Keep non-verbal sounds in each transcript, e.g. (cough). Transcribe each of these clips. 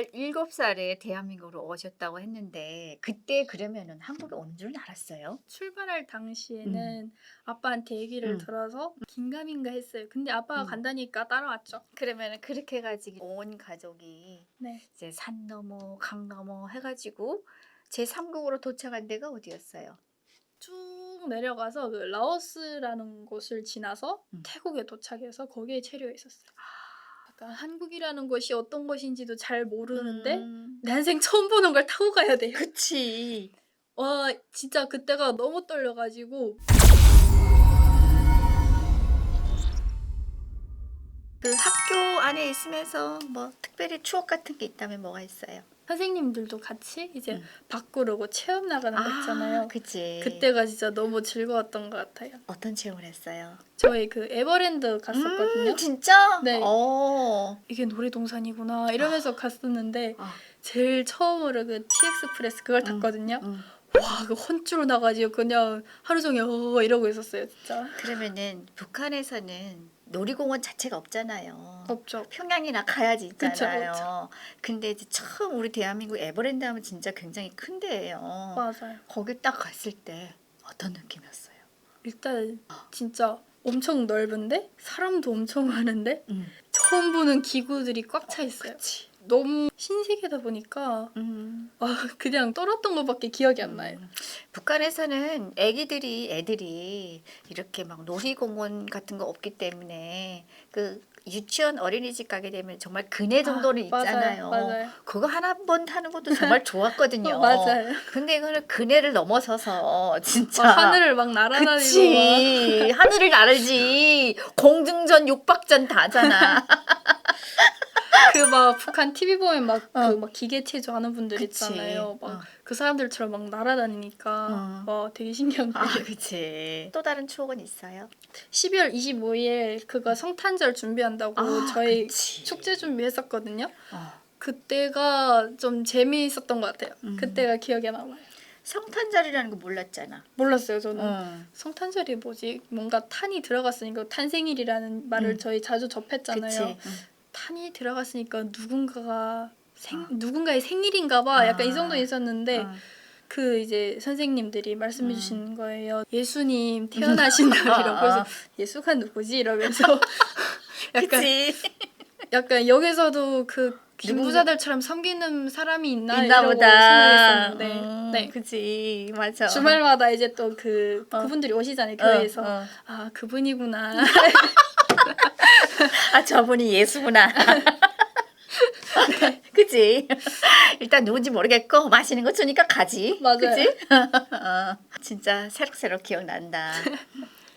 17살에 대한민국으로 오셨다고 했는데 그때 그러면은 한국에 오는 줄은 알았어요? 출발할 당시에는 아빠한테 얘기를 음. 들어서 긴가민가 했어요. 근데 아빠가 음. 간다니까 따라왔죠. 그러면은 그렇게 해가지고 온 가족이 네. 이제 산 넘어 강 넘어 해가지고 제 3국으로 도착한 데가 어디였어요? 쭉 내려가서 그 라오스라는 곳을 지나서 음. 태국에 도착해서 거기에 체류해 있었어요. 약간 한국이라는 곳이 어떤 곳인지도 잘 모르는데 음. 내 인생 처음 보는 걸 타고 가야 돼요. 그치. 와 진짜 그때가 너무 떨려가지고 그 학교 안에 있으면서 뭐 특별히 추억 같은 게 있다면 뭐가 있어요? 선생님들도 같이 이제 음. 바꾸려고 체험 나가는 거 있잖아요. 그치. 그때가 진짜 너무 즐거웠던 것 같아요. 어떤 체험을 했어요? 저희 그 에버랜드 갔었거든요. 음, 진짜? 네. 어. 이게 놀이동산이구나 이러면서 갔었는데 아. 제일 처음으로 그 TX프레스 그걸 음. 탔거든요. 음. 와, 그 혼쭐 나가지고 그냥 하루 종일 어 이러고 있었어요, 진짜. 그러면은 북한에서는 놀이공원 자체가 없잖아요. 없죠. 평양이나 가야지 그쵸, 있잖아요. 근데 이제 처음 우리 대한민국 에버랜드 하면 진짜 굉장히 큰 데예요. 맞아요. 거기 딱 갔을 때 어떤 느낌이었어요? 일단 진짜 엄청 넓은데 사람도 엄청 많은데 음. 처음 보는 기구들이 꽉 차 있어요. 그치. 너무 신세계다 보니까 음. 아, 그냥 떨었던 것밖에 기억이 안 나요. 음. 북한에서는 애기들이 애들이 이렇게 막 놀이공원 같은 거 없기 때문에 그 유치원 어린이집 가게 되면 정말 그네 정도는 아, 있잖아요. 맞아요. 맞아요. 그거 하나 번 하는 것도 정말 (laughs) 좋았거든요. 어, 맞아요. 근데 이거는 그네를 넘어서서 진짜 막 하늘을 막 날아다니고 막 그치 하늘을 나르지 공중전 육박전 다잖아. (laughs) 그 막 북한 TV 보면 막그 어. 막 기계 체조하는 분들 그치. 있잖아요. 막 어. 그 사람들처럼 막 날아다니니까 어. 와 되게 신기한 아 거예요. 그치. 또 다른 추억은 있어요? 12월 25일 그거 성탄절 준비한다고 아, 저희 그치. 축제 준비했었거든요. 어. 그때가 좀 재미있었던 것 같아요. 음. 그때가 기억에 남아요. 성탄절이라는 거 몰랐잖아. 몰랐어요 저는. 응. 성탄절이 뭐지? 뭔가 탄이 들어갔으니까 탄생일이라는 말을 음. 저희 자주 접했잖아요. 그 탄이 들어갔으니까 누군가가 생 누군가의 생일인가 봐. 약간 이 아. 정도 있었는데 어. 그 이제 선생님들이 말씀해 음. 주신 거예요. 예수님 태어나신 날이라고. (laughs) 그래서 예수가 누구지? 이러면서 (laughs) 약간. 약간 여기서도 그 기부자들처럼 섬기는 사람이 있나 이러고 보다. 생각했었는데 음, 네. 그치. 맞아. 주말마다 이제 또그 어. 그분들이 오시잖아요 어, 교회에서 어. 아 그분이구나 (laughs) (laughs) 아 저분이 예수구나. (laughs) 그치. 일단 누군지 모르겠고 맛있는 거 주니까 가지. 맞아요. 그치? (laughs) 어, 진짜 새록새록 기억난다.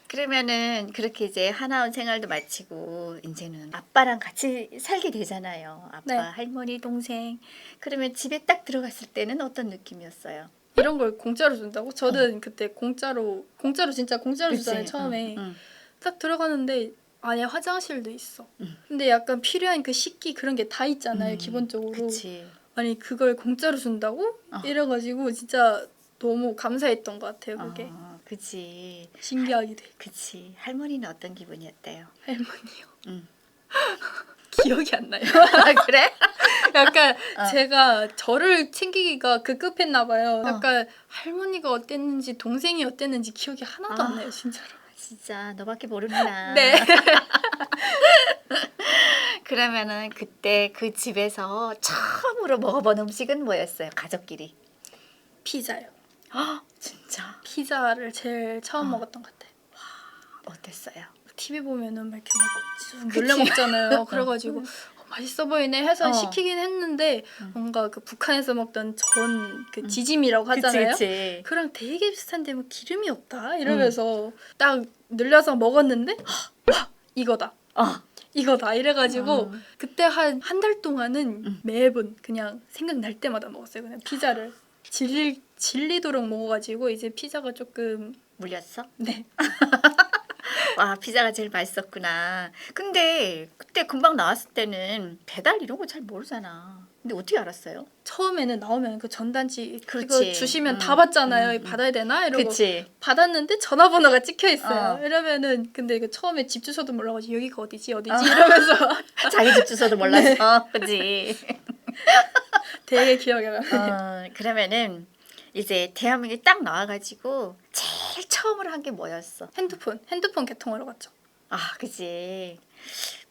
그러면은 그렇게 이제 하나원 생활도 마치고 이제는 아빠랑 같이 살게 되잖아요. 아빠, 네. 할머니, 동생. 그러면 집에 딱 들어갔을 때는 어떤 느낌이었어요? 이런 걸 공짜로 준다고 저는 그때 공짜로 공짜로 진짜 공짜로 그치? 주잖아요 처음에 응, 응. 딱 들어가는데 안에 화장실도 있어 음. 근데 약간 필요한 그 식기 그런 게 다 있잖아요 음, 기본적으로 그치. 아니 그걸 공짜로 준다고 어. 이래가지고 진짜 너무 감사했던 것 같아요 그게 어, 그치. 신기하기도 해 그치. 할머니는 어떤 기분이었대요? 할머니요 응. (laughs) 기억이 안 나요 아, 그래? (laughs) 약간 어. 제가 저를 챙기기가 급급했나 봐요 어. 약간 할머니가 어땠는지 동생이 어땠는지 기억이 하나도 아. 안 나요 진짜로 진짜 너밖에 모르구나. (laughs) 네 (laughs) 그러면은 그때 그 집에서 처음으로 먹어본 음식은 뭐였어요? 가족끼리. 피자요 아 (gasps) 진짜 피자를 제일 처음 어. 먹었던 것 같아요 어땠어요? TV 보면은 막 이렇게 막 그치. 놀래 먹잖아요. (laughs) 그래가지고 어, 맛있어 보이네 해서 어. 시키긴 했는데 음. 뭔가 그 북한에서 먹던 전그 음. 지짐이라고 하잖아요. 그치. 그랑 되게 비슷한데 뭐 기름이 없다 이러면서 딱 늘려서 먹었는데 와 이거다 어. 이거다 이래가지고 어. 그때 한 한 달 동안은 음. 매번 그냥 생각날 때마다 먹었어요. 그냥 피자를 질릴 질리도록 먹어가지고 이제 피자가 조금 물렸어? 네 (laughs) 와 피자가 제일 맛있었구나. 근데 그때 금방 나왔을 때는 배달 이런 거 잘 모르잖아. 근데 어떻게 알았어요? 처음에는 나오면 그 전단지 그거 그렇지. 주시면 음, 다 받잖아요. 음, 음. 받아야 되나 이러고 그치. 받았는데 전화번호가 찍혀 있어요. 어. 이러면은 근데 그 처음에 집 주소도 몰라가지고 여기가 어디지 어디지 어. 이러면서 (laughs) 자기 집 주소도 몰랐어. 그치. (laughs) 되게 기억에 나. 어, 그러면은 이제 대한민국에 딱 나와가지고 제일 처음으로 한 게 뭐였어? 핸드폰 핸드폰 개통하러 갔죠. 아, 그지.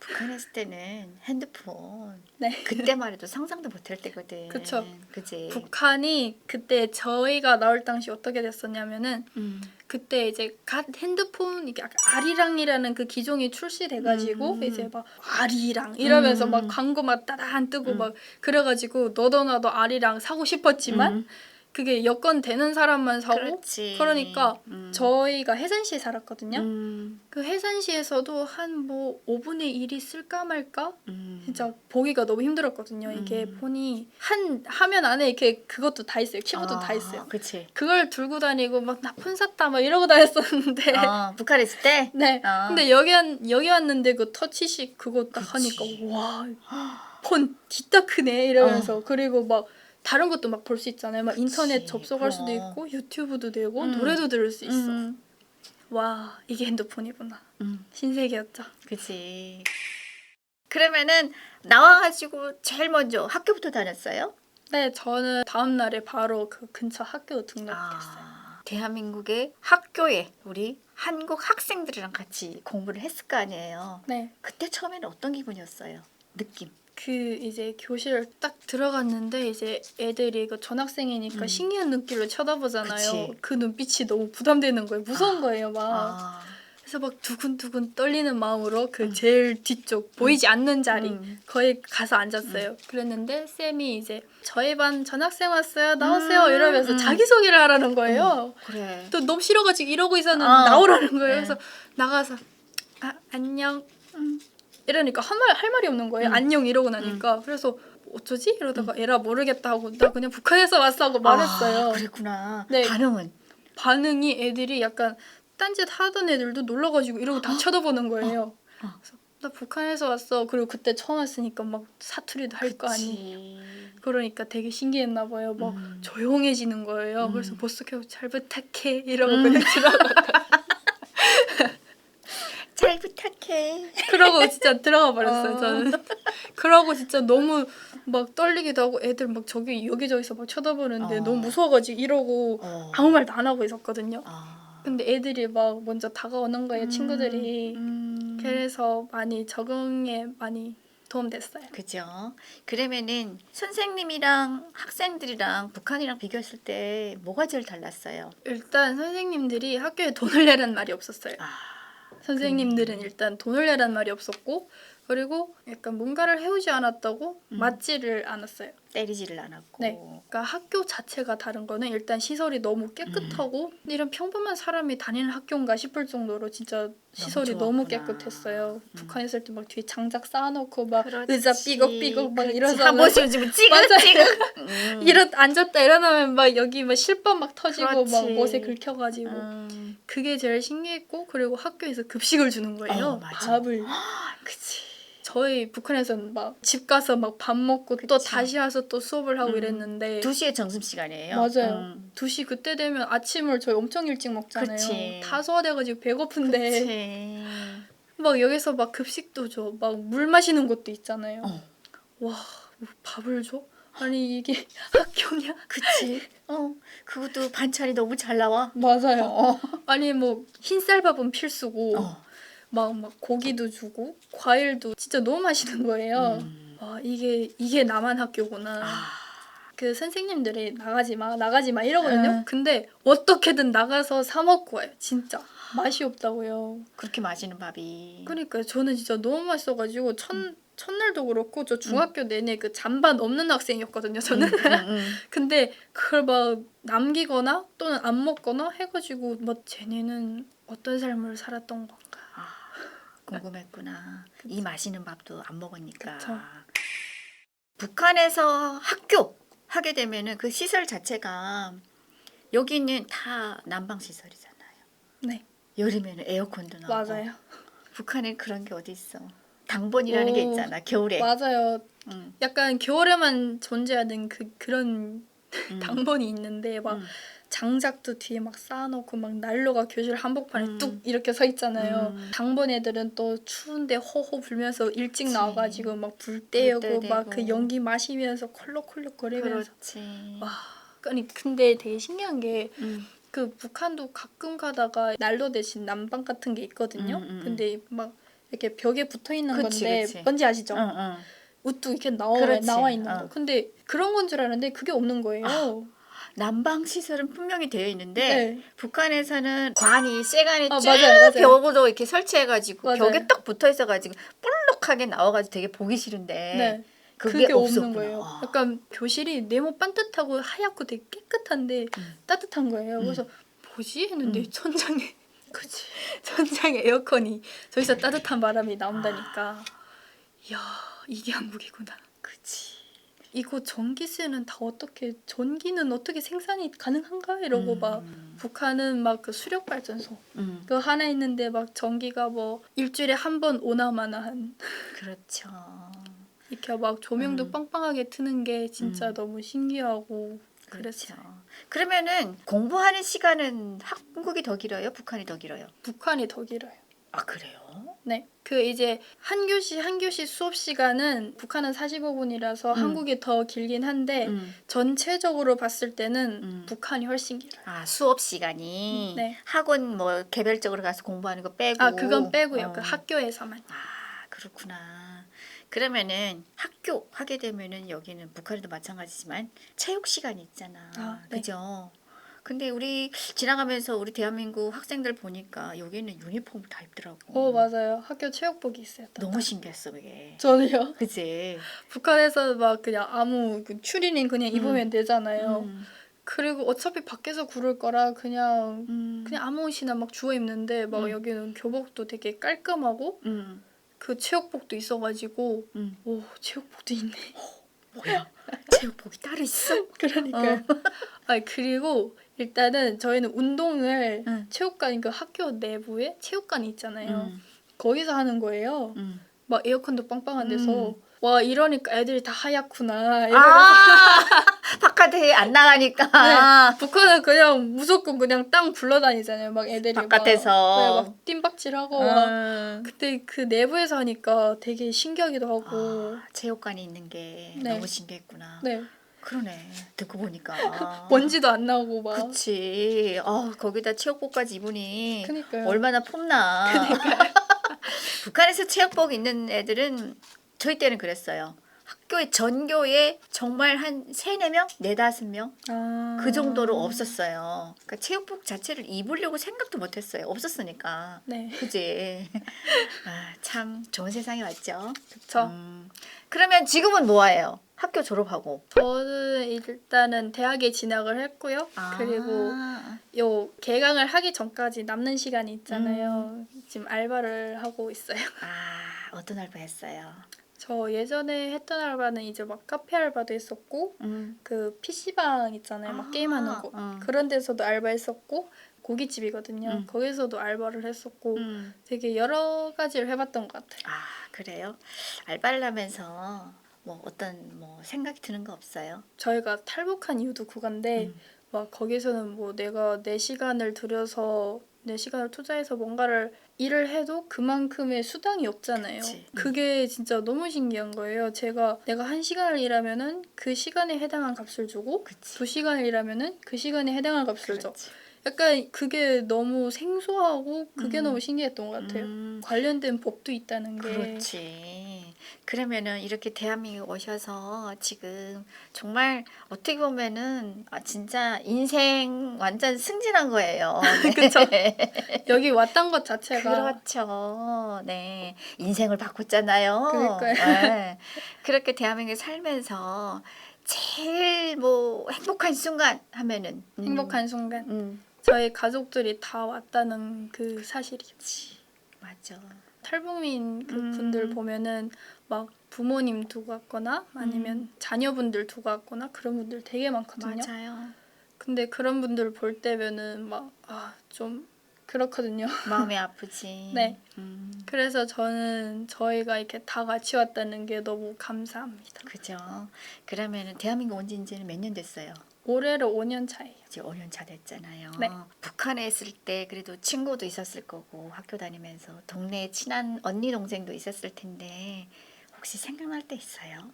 북한에 있을 때는 핸드폰 네. 그때만 해도 상상도 못할 때거든. 그쵸. 그지. 북한이 그때 저희가 나올 당시 어떻게 됐었냐면은 음. 그때 이제 갓 핸드폰 이게 아리랑이라는 그 기종이 출시돼가지고 음. 이제 막 아리랑 이러면서 음. 막 광고 막 따단 뜨고 음. 막 그래가지고 너도 나도 아리랑 사고 싶었지만 음. 그게 여건 되는 사람만 사고 그렇지. 그러니까 음. 저희가 해산시에 살았거든요. 음. 그 해산시에서도 한 뭐 5분의 1이 쓸까 말까 음. 진짜 보기가 너무 힘들었거든요. 이게 음. 폰이 한 화면 안에 이렇게 그것도 다 있어요. 키보드 다 있어요. 그치. 그걸 들고 다니고 막 나폰 샀다 막 이러고 다녔었는데 어, 북한에 있을 때? (laughs) 네. 어. 근데 여기 왔 여기 왔는데 그 터치식 그거 딱 그치. 하니까 와 (gasps) 폰 진짜 크네 이러면서 그리고 막 다른 것도 막 볼 수 있잖아요. 막 인터넷 어. 그치, 접속할 수도 그럼. 있고 유튜브도 되고 음. 노래도 들을 수 있어. 음. 와 이게 핸드폰이구나. 음. 신세계였죠. 그치. 그러면은 나와가지고 제일 먼저 학교부터 다녔어요? 네, 저는 다음 날에 바로 그 근처 학교 등록했어요. 아, 대한민국의 학교에 우리 한국 학생들이랑 같이 공부를 했을 거 아니에요. 네. 그때 처음에는 어떤 기분이었어요? 느낌. 그 이제 교실 딱 들어갔는데 이제 애들이 그 전학생이니까 음. 신기한 눈길로 쳐다보잖아요. 그치. 그 눈빛이 너무 부담되는 거예요. 무서운 아. 거예요, 막. 아, 그래서 막 두근두근 떨리는 마음으로 그 제일 뒤쪽 보이지 않는 자리 음. 거기 가서 앉았어요. 그랬는데 쌤이 이제 저희 반 전학생 왔어요. 나오세요. 음, 이러면서 음. 자기 소개를 하라는 거예요. 그래. 또 너무 싫어가지고 이러고 있었는데 어. 나오라는 거예요. 네. 그래서 나가서 아 안녕 음. 이러니까 한 말 할 말이 없는 거예요. 음. 안녕 이러고 나니까 그래서 어쩌지 이러다가 에라 모르겠다 하고 나 그냥 북한에서 왔어 하고 말했어요. 아, 그랬구나. 네. 반응은? 반응이 애들이 약간 딴짓 하던 애들도 놀라가지고 이러고 다 쳐다보는 거예요. 어. 그래서 나 북한에서 왔어. 그리고 그때 처음 왔으니까 막 사투리도 할 거 아니. 그치. 그러니까 되게 신기했나 봐요. 막 음. 조용해지는 거예요. 음. 그래서 보스케 잘 부탁해 이러고 음. 그냥 들어가. (laughs) 잘 부탁해. 그러고 진짜 들어가 버렸어요. 어. 저는. 그러고 진짜 너무 막 떨리기도 하고 애들 막 저기 여기저기서 막 쳐다보는데 어. 너무 무서워가지고 이러고 어. 아무 말도 안 하고 있었거든요. 아. 근데 애들이 막 먼저 다가오는 거예요. 친구들이. 음. 그래서 많이 적응에 많이 도움됐어요. 그죠. 그러면은 선생님이랑 학생들이랑 북한이랑 비교했을 때 뭐가 제일 달랐어요? 일단 선생님들이 학교에 돈을 내라는 말이 없었어요. 아, 선생님들은 일단 돈을 내라는 말이 없었고 그리고 약간 뭔가를 해오지 않았다고 음. 맞지를 않았어요. 때리지를 않았고. 네. 그러니까 학교 자체가 다른 거는 일단 시설이 너무 깨끗하고 음. 이런 평범한 사람이 다니는 학교인가 싶을 정도로 진짜 시설이 좋았구나. 너무 깨끗했어요. 음. 북한에 있을 때 막 뒤에 장작 쌓아놓고 막 그렇지. 의자 삐걱삐걱 막. 이러잖아요. 한 번씩 지금. 찌긋찌긋. (laughs) 음. 이러 앉았다 일어나면 막 여기 막 실밥 막 터지고 막 그렇지. 못에 긁혀가지고 음. 그게 제일 신기했고 그리고 학교에서 급식을 주는 거예요. 어. 밥을. (gasps) 그치. 저희 북한에서는 막 집 가서 막 밥 먹고 또 그치. 다시 와서 또 수업을 하고 음. 이랬는데 2시에 점심 시간이에요. 맞아요. 음. 2시 그때 되면 아침을 저희 엄청 일찍 먹잖아요. 그치. 다 소화돼가지고 배고픈데 그치. (laughs) 막 여기서 막 급식도 줘. 막 물 마시는 것도 있잖아요. 어. 와뭐 밥을 줘? 아니 이게 (laughs) 학교냐? 그치. (laughs) 어. 그것도 반찬이 너무 잘 나와. 맞아요. 어. 아니 뭐 흰쌀밥은 필수고 어. 막, 막 고기도 주고 과일도 진짜 너무 맛있는 거예요. 음. 와 이게 이게 남한 학교구나. 아. 그 선생님들이 나가지 마 나가지 마 이러거든요. 응. 근데 어떻게든 나가서 사 먹고 와요. 진짜 맛이 없다고요. 그렇게 맛있는 밥이. 그러니까 저는 진짜 너무 맛있어가지고 첫 첫날도 그렇고 저 중학교 내내 그 잔반 없는 학생이었거든요. 저는. 음, 음, 음. (laughs) 근데 그걸 막 남기거나 또는 안 먹거나 해가지고 막 쟤네는 어떤 삶을 살았던 건가. 아, 궁금했구나. 이 맛있는 밥도 안 먹으니까. 그쵸. 북한에서 학교 하게 되면은 그 시설 자체가 여기는 다 난방 시설이잖아요. 네 여름에는 에어컨도 나오고. 맞아요. 북한엔 그런 게 어디 있어? 당번이라는 게 오, 있잖아. 겨울에. 맞아요. 음. 약간 겨울에만 존재하는 그 그런 음. 당번이 있는데 막 음. 장작도 뒤에 막 쌓아놓고 막 난로가 교실 한복판에 음. 뚝 이렇게 서 있잖아요. 음. 당번 애들은 또 추운데 호호 불면서 일찍 그치. 나와가지고 막불불 떼고. 막 그 연기 마시면서 콜록콜록 거리면서 그렇지. 와 아니 근데 되게 신기한 게그 음. 북한도 가끔 가다가 난로 대신 난방 같은 게 있거든요. 음, 음, 음. 근데 막 이렇게 벽에 붙어 있는 건데 그치. 뭔지 아시죠? 응, 응. 우뚝 이렇게 나와 그렇지. 나와 있는 어. 거. 근데 그런 건 줄 알았는데 그게 없는 거예요. 난방 시설은 분명히 되어 있는데 네. 북한에서는 관이 쇠관이 아, 맞아요. 벽으로 이렇게 설치해가지고 맞아요. 벽에 딱 붙어 있어가지고 볼록하게 나와가지고 되게 보기 싫은데 네. 그게, 그게. 없는 거예요. 아. 약간 교실이 네모 반듯하고 하얗고 되게 깨끗한데 음. 따뜻한 거예요. 음. 그래서 뭐지 했는데 음. 천장에 (laughs) 그치. 천장에 에어컨이 저기서 따뜻한 바람이 나온다니까. 이야 이게 한국이구나. 그치. 이거 전기세는 다 어떻게 전기는 어떻게 생산이 가능한가 이러고 막 음. 북한은 막 그 수력 발전소 음. 그 하나 있는데 막 전기가 뭐 일주일에 한 번 오나마나한 그렇죠. 이렇게 막 조명도 음. 빵빵하게 트는 게 진짜 음. 너무 신기하고 그렇죠. 그러면은 공부하는 시간은 한국이 더 길어요? 북한이 더 길어요? 북한이 더 길어요. 아 그래요? 네. 그 이제 한 교시 한 교시 수업 시간은 북한은 45분이라서 음. 한국이 더 길긴 한데 음. 전체적으로 봤을 때는 음. 북한이 훨씬 길어요. 아 수업 시간이 네. 학원 뭐 개별적으로 가서 공부하는 거 빼고 아 그건 빼고요. 어. 그 학교에서만. 아 그렇구나. 그러면은 학교 하게 되면은 여기는 북한에도 마찬가지지만 체육 시간이 있잖아. 아, 네. 그죠? 근데 우리 지나가면서 우리 대한민국 학생들 보니까 여기는 유니폼을 다 입더라고. 어 맞아요. 학교 체육복이 있어요. 너무 신기했어 그게. 저도요. (laughs) 그지? 북한에서 막 그냥 아무 그 추리닝 그냥 입으면 되잖아요. 음. 그리고 어차피 밖에서 구를 거라 그냥 음. 그냥 아무 옷이나 막 주워 입는데 막 음. 여기는 교복도 되게 깔끔하고 음. 그 체육복도 있어가지고 음. 오 체육복도 있네. 뭐야? 체육복이 따로 있어? (laughs) 그러니까요. 아 그리고 일단은 저희는 운동을 응. 체육관 그 학교 내부에 체육관이 있잖아요. 음. 거기서 하는 거예요. 음. 막 에어컨도 빵빵한 데서 음. 와 이러니까 애들이 다 하얗구나. 아 (laughs) 바깥에 안 나가니까. 네. 북한은 그냥 무조건 그냥 땅 굴러다니잖아요. 막 애들이 바깥에서. 막, 네, 막 뜀박질하고 막. 음. 그때 그 내부에서 하니까 되게 신기하기도 하고. 아, 체육관이 있는 게 네. 너무 신기했구나. 네. 그러네. 듣고 보니까. 먼지도 안 나오고 막. 그치. 아, 거기다 체육복까지 입으니 그니까요. 얼마나 폼나. (laughs) 북한에서 체육복 입는 애들은 저희 때는 그랬어요. 학교에 전교에 정말 한 세네 명 네다섯 명 아. 그 정도로 없었어요. 그러니까 체육복 자체를 입으려고 생각도 못 했어요. 없었으니까. 네. 그지? 아, 참 좋은 세상이 왔죠. 그쵸. 음. 그러면 지금은 뭐예요? 학교 졸업하고. 저는 일단은 대학에 진학을 했고요. 아. 그리고 요 개강을 하기 전까지 남는 시간이 있잖아요. 음. 지금 알바를 하고 있어요. 아, 어떤 알바 했어요? 저 예전에 했던 알바는 이제 막 카페 알바도 했었고 음. 그 PC방 있잖아요. 막 아, 게임하는 곳. 어. 그런 데서도 알바했었고 고깃집이거든요. 음. 거기서도 알바를 했었고 음. 되게 여러 가지를 해봤던 것 같아요. 아, 그래요? 알바를 하면서 뭐 어떤 뭐 생각이 드는 거 없어요? 저희가 탈북한 이유도 그건데 음. 막 거기서는 뭐 내가 내 시간을 들여서 내 시간을 투자해서 뭔가를 일을 해도 그만큼의 수당이 없잖아요. 그치. 음. 그게 진짜 너무 신기한 거예요. 제가 내가 한 시간을 일하면은 그 시간에 해당한 값을 주고 그치. 두 시간을 일하면은 그 시간에 해당한 값을 줘. 그렇지. 약간 그게 너무 생소하고 그게 음. 너무 신기했던 것 같아요. 음, 관련된 법도 있다는 게. 그렇지. 그러면은 이렇게 대한민국 오셔서 지금 정말 어떻게 보면은 아, 진짜 인생 완전 승진한 거예요. (laughs) 네. 그쵸. 여기 왔던 것 자체가 그렇죠. 네. 인생을 바꿨잖아요. 그러니까요. 네. 그렇게 대한민국에 살면서 제일 뭐 행복한 순간 하면은 음, 행복한 순간 음, 저희 가족들이 다 왔다는 그 사실이요. 맞아. 탈북민 그 음. 분들 보면은 막 부모님 두고 왔거나 아니면 자녀분들 두고 왔거나 그런 분들 되게 많거든요. 맞아요. 근데 그런 분들 볼 때면은 막 아 좀 그렇거든요. 마음이 (laughs) 아프지. 네. 음, 그래서 저는 저희가 이렇게 다 같이 왔다는 게 너무 감사합니다. 그죠. 그러면은 대한민국 온 지 이제는 몇 년 됐어요? 올해로 5년 차예요. 이제 5년 차 됐잖아요. 네. 북한에 있을 때 그래도 친구도 있었을 거고 학교 다니면서 동네에 친한 언니 동생도 있었을 텐데 혹시 생각날 때 있어요?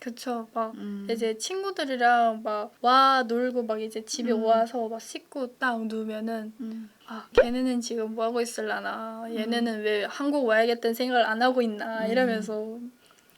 그쵸. 막 음. 이제 친구들이랑 막 와 놀고 막 이제 집에 음. 와서 막 씻고 딱 누우면은 음. 아 걔네는 지금 뭐 하고 있을라나 얘네는 왜 한국 와야겠다는 생각을 안 하고 있나 음. 이러면서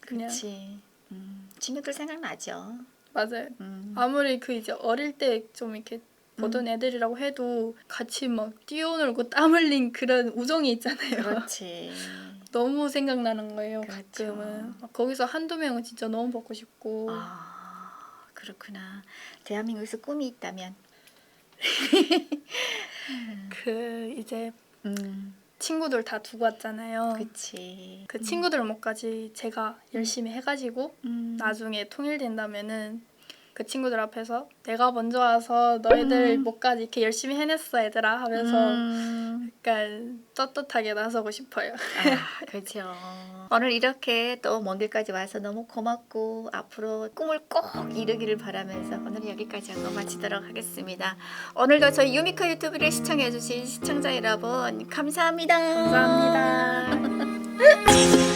그냥 그렇지. 음. 친구들 생각나죠. 맞아요. 음. 아무리 그 이제 어릴 때 좀 이렇게 보던 애들이라고 해도 같이 막 뛰어놀고 땀 흘린 그런 우정이 있잖아요. 그렇지. (laughs) 너무 생각나는 거예요. 그렇죠. 가끔은 막 거기서 한두 명은 진짜 너무 보고 싶고 아 그렇구나. 대한민국에서 꿈이 있다면. (laughs) 그 이제 음. 친구들 다 두고 왔잖아요. 그치. 그 친구들 목까지 제가 열심히 해가지고 음. 나중에 통일된다면은 그 친구들 앞에서 내가 먼저 와서 너희들 음. 목까지 이렇게 열심히 해냈어 얘들아 하면서 음. 약간 떳떳하게 나서고 싶어요. 아, (laughs) 그렇죠. 오늘 이렇게 또 먼 길까지 와서 너무 고맙고 앞으로 꿈을 꼭 이루기를 바라면서 오늘 여기까지 하고 마치도록 하겠습니다. 오늘도 저희 유미카 유튜브를 시청해주신 시청자 여러분 감사합니다. 감사합니다. (laughs)